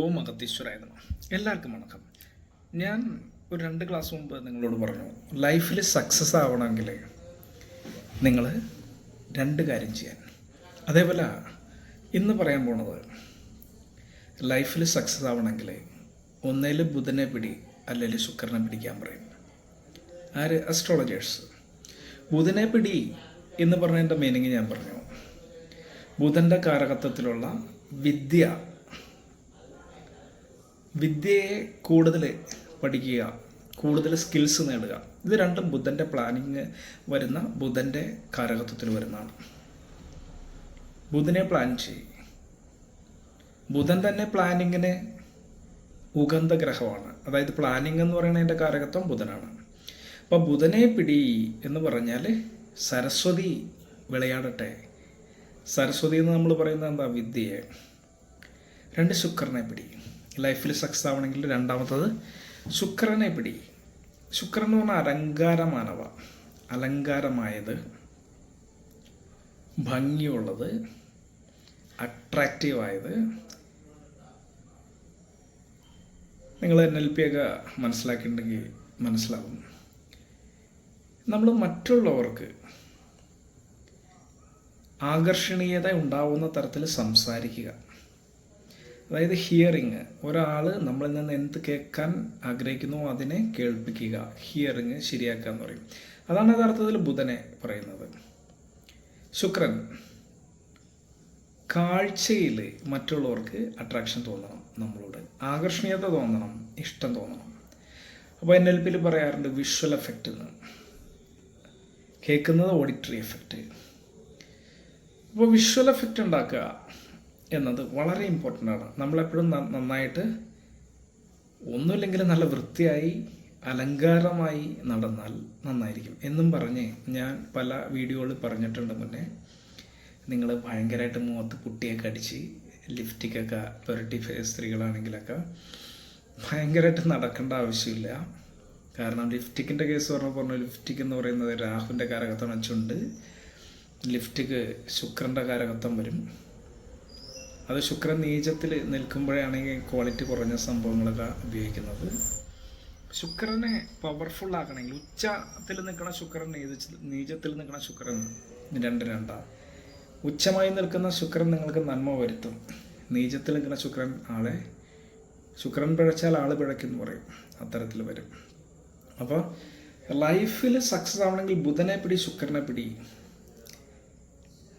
ഓം അഗത്തീശ്വരായിരുന്നു എല്ലാവർക്കും വണക്കം. ഞാൻ ഒരു രണ്ട് ക്ലാസ് മുമ്പ് നിങ്ങളോട് പറഞ്ഞു ലൈഫിൽ സക്സസ് ആവണമെങ്കിൽ നിങ്ങൾ രണ്ട് കാര്യം ചെയ്യാൻ. അതേപോലെ ഇന്ന് പറയാൻ പോണത് ലൈഫിൽ സക്സസ് ആവണമെങ്കിൽ ഒന്നേൽ ബുധനെ പിടി അല്ലെങ്കിൽ ശുക്രനെ പിടിക്കാൻ പറയും. ആര്? അസ്ട്രോളജേഴ്സ് ബുധനെ പിടി എന്ന് പറഞ്ഞതിന്റെ മീനിങ് ഞാൻ പറഞ്ഞു. ബുധന്റെ കാരകത്വത്തിലുള്ള വിദ്യ വിദ്യയെ കൂടുതൽ പഠിക്കുക കൂടുതൽ സ്കിൽസ് നേടുക ഇത് രണ്ടും ബുധന്റെ പ്ലാനിങ് വരുന്ന ബുധന്റെ കാരകത്വത്തിൽ വരുന്നതാണ്. ബുധനെ പ്ലാൻ ചെയ്യും. ബുധൻ തന്നെ പ്ലാനിങ്ങിന് ഉഗന്ധ ഗ്രഹമാണ്. അതായത് പ്ലാനിങ് എന്ന് പറയുന്നതിന്റെ കാരകത്വം ബുധനാണ്. അപ്പോൾ ബുധനെ പിടി എന്ന് പറഞ്ഞാൽ സരസ്വതി വിളയാടട്ടെ. സരസ്വതി എന്ന് നമ്മൾ പറയുന്നത് എന്താ? വിദ്യയെ. രണ്ട് ശുക്രനെ പിടി. ലൈഫിൽ സക്സസ് ആവണമെങ്കിൽ രണ്ടാമത്തത് ശുക്രനെ പിടി. ശുക്രൻ എന്ന് പറഞ്ഞാൽ അലങ്കാരമാനവ അലങ്കാരമായത് ഭംഗിയുള്ളത് അട്രാക്റ്റീവായത് നിങ്ങൾ എൻ എൽ പി ഒക്കെ മനസ്സിലാക്കിയിട്ടുണ്ടെങ്കിൽ മനസ്സിലാവും. നമ്മൾ മറ്റുള്ളവർക്ക് ആകർഷണീയത ഉണ്ടാവുന്ന തരത്തിൽ സംസാരിക്കുക. അതായത് ഹിയറിങ് ഒരാൾ നമ്മളിൽ നിന്ന് എന്ത് കേൾക്കാൻ ആഗ്രഹിക്കുന്നു അതിനെ കേൾപ്പിക്കുക. ഹിയറിങ് ശരിയാക്കുക എന്ന് പറയും. അതാണ് യഥാർത്ഥത്തിൽ ബുധനെ പറയുന്നത്. ശുക്രൻ കാഴ്ചയിൽ മറ്റുള്ളവർക്ക് അട്രാക്ഷൻ തോന്നണം നമ്മളോട്. ആകർഷണീയത തോന്നണം ഇഷ്ടം തോന്നണം. അപ്പോൾ എൻ എൽ പിയിൽ പറയാറുണ്ട് വിഷ്വൽ എഫക്റ്റ് എന്ന്. കേൾക്കുന്നത് ഓഡിറ്ററി എഫക്റ്റ് അപ്പോൾ വിഷ്വൽ എഫക്റ്റ് ഉണ്ടാക്കുക. എന്നത് വളരെ ഇമ്പോർട്ടന്റ് ആണ്. നമ്മളെപ്പോഴും നന്നായിട്ട് ഒന്നുമില്ലെങ്കിൽ നല്ല വൃത്തിയായി അലങ്കാരമായി നടന്നാൽ നന്നായിരിക്കും. എന്നും പറഞ്ഞ് ഞാൻ പല വീഡിയോകളിൽ പറഞ്ഞിട്ടുണ്ട് മുന്നേ. നിങ്ങൾ ഭയങ്കരമായിട്ട് മുഖത്ത് പുട്ടിയൊക്കെ അടിച്ച് ലിഫ്റ്റിക്കൊക്കെ പെരട്ടി സ്ത്രീകളാണെങ്കിലൊക്കെ ഭയങ്കരമായിട്ട് നടക്കേണ്ട ആവശ്യമില്ല. കാരണം ലിഫ്റ്റിക്കിന്റെ കേസ് പറഞ്ഞ പറഞ്ഞു ലിഫ്റ്റിക് എന്ന് പറയുന്നത് രാഹുവിന്റെ കാരകത്വം ചുണ്ട് ലിഫ്റ്റിക്ക് ശുക്രന്റെ കാരകത്വം വരും. അത് ശുക്രൻ നീചത്തിൽ നിൽക്കുമ്പോഴാണെങ്കിൽ ക്വാളിറ്റി കുറഞ്ഞ സംഭവങ്ങളൊക്കെ ഉപയോഗിക്കുന്നത്. ശുക്രനെ പവർഫുൾ ആക്കണമെങ്കിൽ ഉച്ചത്തിൽ നിൽക്കുന്ന ശുക്രൻ നീച നീചത്തിൽ നിൽക്കുന്ന ശുക്രൻ രണ്ട് രണ്ടാണ് ഉച്ചമായി നിൽക്കുന്ന ശുക്രൻ നിങ്ങൾക്ക് നന്മ വരുത്തും. നീചത്തിൽ നിൽക്കുന്ന ശുക്രൻ ആളെ ശുക്രൻ പിഴച്ചാൽ ആൾ പിഴയ്ക്കെന്ന് പറയും. അത്തരത്തിൽ വരും. അപ്പോൾ ലൈഫിൽ സക്സസ് ആവണമെങ്കിൽ ബുധനെ പിടി ശുക്രനെ പിടി.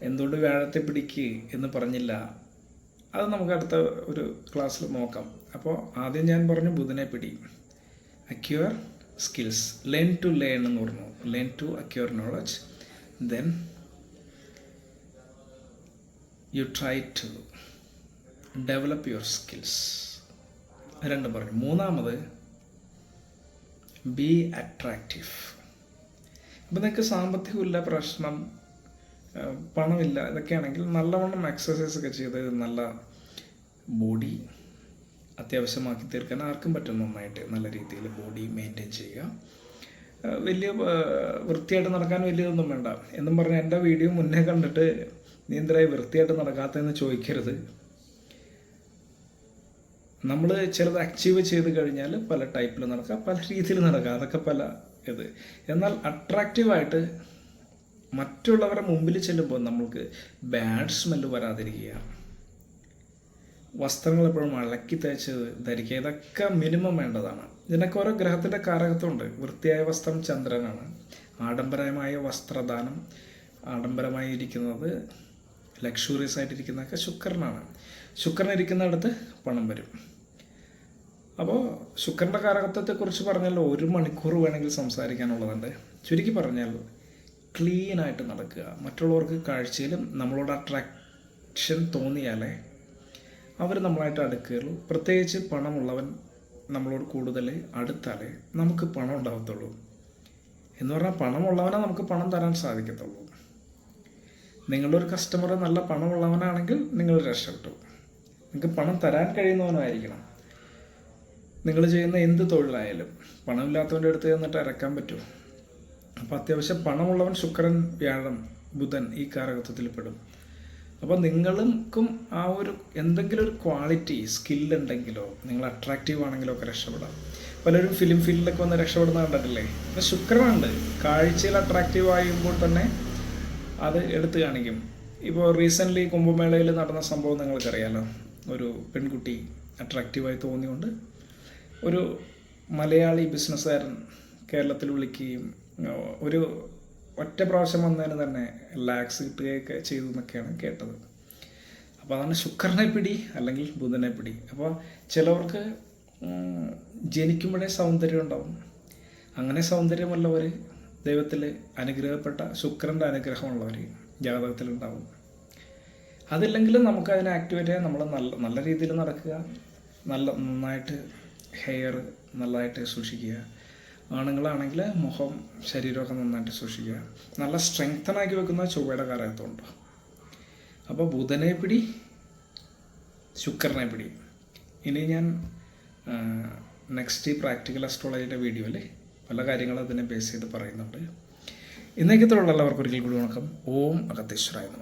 എന്തുകൊണ്ട് വ്യാഴത്തെ പിടിക്ക് എന്ന് പറഞ്ഞില്ല. അത് നമുക്ക് അടുത്ത ഒരു ക്ലാസ്സിൽ നോക്കാം. അപ്പോൾ ആദ്യം ഞാൻ പറഞ്ഞു ബുധനെ പിടി. Acquire skills learn to learn എന്ന് പറഞ്ഞു. Learn to acquire knowledge then you try to develop your skills രണ്ടും പറഞ്ഞു. മൂന്നാമത് ബി അട്രാക്റ്റീവ് അപ്പം നിങ്ങൾക്ക് സാമ്പത്തികമില്ല പ്രശ്നം പണമില്ല. ഇതൊക്കെയാണെങ്കിൽ നല്ലവണ്ണം എക്സസൈസ് ഒക്കെ ചെയ്ത് നല്ല ബോഡി അത്യാവശ്യമാക്കി തീർക്കാൻ ആർക്കും പറ്റും നന്നായിട്ട് നല്ല രീതിയിൽ ബോഡി മെയിന്റെയിൻ ചെയ്യുക. വലിയ വൃത്തിയായിട്ട് നടക്കാൻ വലിയതൊന്നും വേണ്ട. എന്നും പറഞ്ഞ എന്റെ വീഡിയോ മുന്നേ കണ്ടിട്ട് നീ വൃത്തിയായിട്ട് നടക്കാത്തതെന്ന് ചോദിക്കരുത്. നമ്മൾ ചിലത് അച്ചീവ് ചെയ്ത് കഴിഞ്ഞാൽ പല ടൈപ്പിൽ നടക്കുക പല രീതിയിൽ നടക്കുക അതൊക്കെ പല ഇത്. എന്നാൽ അട്രാക്റ്റീവായിട്ട് മറ്റുള്ളവരുടെ മുമ്പിൽ ചെല്ലുമ്പോൾ നമ്മൾക്ക് ബാഡ് സ്മെല്ല് വരാതിരിക്കുക. വസ്ത്രങ്ങൾ എപ്പോഴും അളക്കി തേച്ച് ധരിക്കുക. ഇതൊക്കെ മിനിമം വേണ്ടതാണ്. ഇതിനൊക്കെ ഓരോ ഗ്രഹത്തിന്റെ കാരകത്വമുണ്ട് വൃത്തിയായ വസ്ത്രം ചന്ദ്രനാണ്. ആഡംബരമായ വസ്ത്രദാനം ആഡംബരമായി ഇരിക്കുന്നത് ലക്ഷൂറിയസ് ആയിട്ടിരിക്കുന്നതൊക്കെ ശുക്രനാണ്. ശുക്രൻ ഇരിക്കുന്നിടത്ത് പണം വരും. അപ്പോൾ ശുക്രന്റെ കാരകത്വത്തെക്കുറിച്ച് പറഞ്ഞാൽ ഒരു മണിക്കൂർ വേണമെങ്കിൽ സംസാരിക്കാനുള്ളതുണ്ട്. ചുരുക്കി പറഞ്ഞാൽ ക്ലീൻ ആയിട്ട് നടക്കുക. മറ്റുള്ളവർക്ക് കാഴ്ചയിലും നമ്മളോട് അട്രാക്ഷൻ തോന്നിയാലേ അവർ നമ്മളായിട്ട് അടുക്കുകയുള്ളൂ. പ്രത്യേകിച്ച് പണമുള്ളവൻ നമ്മളോട് കൂടുതൽ അടുത്താലേ നമുക്ക് പണം ഉണ്ടാകത്തുള്ളൂ എന്ന് പറഞ്ഞാൽ പണമുള്ളവനെ നമുക്ക് പണം തരാൻ സാധിക്കത്തുള്ളൂ. നിങ്ങളുടെ ഒരു കസ്റ്റമർ നല്ല പണമുള്ളവനാണെങ്കിൽ നിങ്ങൾ രക്ഷപ്പെട്ടു. നിങ്ങൾക്ക് പണം തരാൻ കഴിയുന്നവനായിരിക്കണം. നിങ്ങൾ ചെയ്യുന്ന എന്ത് തൊഴിലായാലും പണമില്ലാത്തവന്റെ അടുത്ത് ചെന്നിട്ട് ഇറക്കാൻ പറ്റുമോ? അപ്പോൾ അത്യാവശ്യം പണമുള്ളവൻ ശുക്രൻ വ്യാഴം ബുധൻ ഈ കാരകത്വത്തിൽ പെടും. അപ്പോൾ നിങ്ങൾക്കും ആ ഒരു എന്തെങ്കിലും ഒരു ക്വാളിറ്റി സ്കില്ലുണ്ടെങ്കിലോ നിങ്ങൾ അട്രാക്റ്റീവ് ആണെങ്കിലോ ഒക്കെ രക്ഷപ്പെടാം. പലരും ഫിലിം ഫീൽഡിലൊക്കെ വന്ന് രക്ഷപ്പെടുന്ന കണ്ടിട്ടില്ലേ? അപ്പം ശുക്രനുണ്ട് കാഴ്ചയിൽ അട്രാക്റ്റീവ് ആകുമ്പോൾ തന്നെ അത് എടുത്തു കാണിക്കും. ഇപ്പോൾ റീസെന്റ്ലി കുംഭമേളയിൽ നടന്ന സംഭവം നിങ്ങൾക്കറിയാലോ. ഒരു പെൺകുട്ടി അട്രാക്റ്റീവായി തോന്നിയുകൊണ്ട് ഒരു മലയാളി ബിസിനസ്സുകാരൻ കേരളത്തിൽ വിളിക്കുകയും ഒരു ഒറ്റ പ്രാവശ്യം വന്നതിന് തന്നെ ലാക്സ് കിട്ടുകയൊക്കെ ചെയ്തു എന്നൊക്കെയാണ് കേട്ടത്. അപ്പോൾ അതാണ് ശുക്രനെ പിടി അല്ലെങ്കിൽ ബുധനെ പിടി. അപ്പോൾ ചിലവർക്ക് ജനിക്കുമ്പോഴേ സൗന്ദര്യം ഉണ്ടാവും. അങ്ങനെ സൗന്ദര്യമുള്ളവർ ദൈവത്തിൽ അനുഗ്രഹപ്പെട്ട ശുക്രന്റെ അനുഗ്രഹമുള്ളവർ ജാതകത്തിലുണ്ടാവും. അതില്ലെങ്കിലും നമുക്ക് അതിനെ ആക്ടിവേറ്റ് ചെയ്യാൻ നമ്മൾ നല്ല നല്ല രീതിയിൽ നടക്കുക. നല്ല നന്നായിട്ട് ഹെയർ നല്ലതായിട്ട് സൂക്ഷിക്കുക. ആണുങ്ങളാണെങ്കിൽ മുഖം ശരീരമൊക്കെ നന്നായിട്ട് സൂക്ഷിക്കുക. നല്ല സ്ട്രെങ്തനാക്കി വെക്കുന്ന ചൊവ്വയുടെ കാലഘട്ടമുണ്ട്. അപ്പോൾ ബുധനെ പിടി ശുക്രനെ പിടി. ഇനി ഞാൻ നെക്സ്റ്റ് ഈ പ്രാക്ടിക്കൽ അസ്ട്രോളജിയുടെ വീഡിയോയിൽ പല കാര്യങ്ങളും അതിനെ ബേസ് ചെയ്ത് പറയുന്നുണ്ട്. ഇന്നേക്കത്തോടുള്ള എല്ലാവർക്കും ഒരിക്കൽ കൂടി വണക്കം. ഓം അഗത്തേശ്വരായ നമഃ.